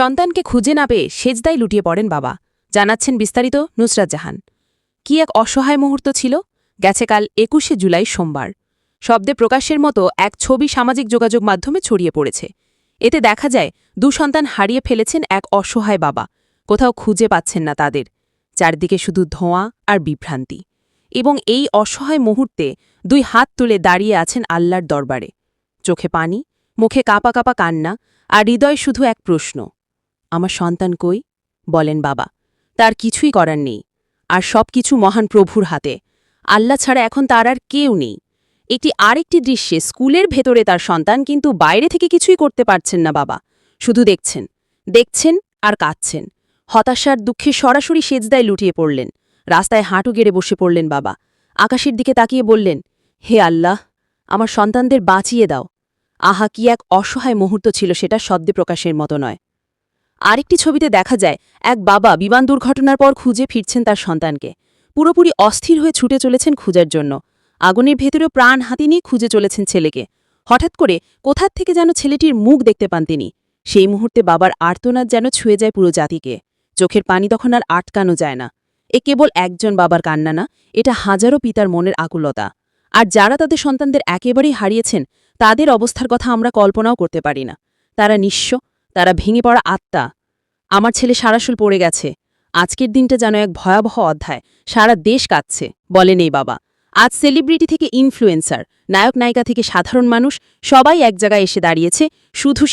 সন্তানকে খুঁজে না পেয়ে সেজদায় লুটিয়ে পড়েন বাবা, জানাচ্ছেন বিস্তারিত নুসরাত জাহান। কি এক অসহায় মুহূর্ত ছিল? গেছে কাল একুশে জুলাই সোমবার। শব্দে প্রকাশের মতো এক ছবি সামাজিক যোগাযোগ মাধ্যমে ছড়িয়ে পড়েছে। এতে দেখা যায়, দু সন্তান হারিয়ে ফেলেছেন এক অসহায় বাবা, কোথাও খুঁজে পাচ্ছেন না তাদের। চারদিকে শুধু ধোঁয়া আর বিভ্রান্তি। এবং এই অসহায় মুহূর্তে দুই হাত তুলে দাঁড়িয়ে আছেন আল্লাহর দরবারে। চোখে পানি, মুখে কাপা কাপা কান্না আর হৃদয় শুধু এক প্রশ্ন আমার সন্তান কই? বলেন বাবা, তার কিছুই করার নেই, আর সব কিছু মহান প্রভুর হাতে। আল্লাহ ছাড়া এখন তার আর কেউ নেই। একটি আরেকটি দৃশ্যে, স্কুলের ভেতরে তার সন্তান কিন্তু বাইরে থেকে কিছুই করতে পারছেন না বাবা। শুধু দেখছেন দেখছেন আর কাঁদছেন। হতাশার দুঃখে সরাসরি সেজদায় লুটিয়ে পড়লেন। রাস্তায় হাঁটু গেড়ে বসে পড়লেন বাবা। আকাশের দিকে তাকিয়ে বললেন, হে আল্লাহ, আমার সন্তানদের বাঁচিয়ে দাও। আহা, কি এক অসহায় মুহূর্ত ছিল সেটা শব্দে প্রকাশের মতো নয়। আরেকটি ছবিতে দেখা যায়, এক বাবা বিমান দুর্ঘটনার পর খুঁজে ফিরছেন তার সন্তানকে। পুরোপুরি অস্থির হয়ে ছুটে চলেছেন খুঁজার জন্য। আগুনের ভেতরেও প্রাণ হাতি নিয়ে খুঁজে চলেছেন ছেলেকে। হঠাৎ করে কোথার থেকে যেন ছেলেটির মুখ দেখতে পান তিনি। সেই মুহূর্তে বাবার আর্তনাদ যেন ছুঁয়ে যায় পুরো জাতিকে। চোখের পানি তখন আর আটকানো যায় না। এ কেবল একজন বাবার কান্না না, এটা হাজারো পিতার মনের আকুলতা। আর যারা তাদের সন্তানদের একেবারেই হারিয়েছেন, তাদের অবস্থার কথা আমরা কল্পনাও করতে পারি না। তারা নিঃস্ব তারা ভেঙে পড়া আত্মা। আমার ছেলে সারাসুল পড়ে গেছে। আজকের দিনটা যেন এক ভয়াবহ অধ্যায়। সারা দেশ কাঁদছে। বলে নেই বাবা। আজ সেলিব্রিটি থেকে ইনফ্লুয়েন্সার নায়ক নায়িকা থেকে সাধারণ মানুষ, সবাই এক জায়গায় এসে দাঁড়িয়েছে। শুধু